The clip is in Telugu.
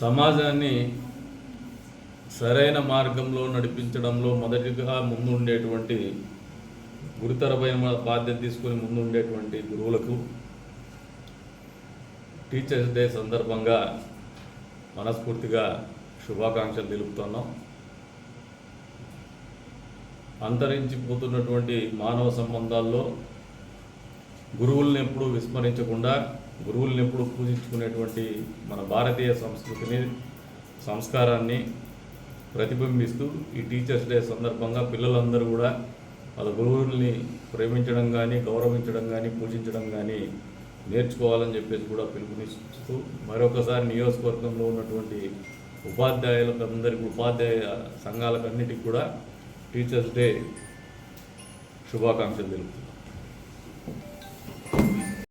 సమాజాన్ని సరైన మార్గంలో నడిపించడంలో మొదటిగా ముందుండేటువంటి గురుతరమైన బాధ్యత తీసుకొని ముందుండేటువంటి గురువులకు టీచర్స్ డే సందర్భంగా మనస్ఫూర్తిగా శుభాకాంక్షలు తెలుపుతున్నాం. అంతరించిపోతున్నటువంటి మానవ సంబంధాల్లో గురువుల్ని ఎప్పుడూ విస్మరించకుండా గురువుల్ని ఎప్పుడూ పూజించుకునేటువంటి మన భారతీయ సంస్కృతిని సంస్కారాన్ని ప్రతిబింబిస్తూ ఈ టీచర్స్ డే సందర్భంగా పిల్లలందరూ కూడా వాళ్ళ గురువుల్ని ప్రేమించడం కానీ గౌరవించడం కానీ పూజించడం కానీ నేర్చుకోవాలని చెప్పేసి కూడా పిలుపునిస్తూ మరొకసారి నియోజకవర్గంలో ఉన్నటువంటి ఉపాధ్యాయులకు అందరికీ ఉపాధ్యాయ సంఘాలకు అన్నిటికీ కూడా టీచర్స్ డే శుభాకాంక్షలు తెలుపుతున్నాను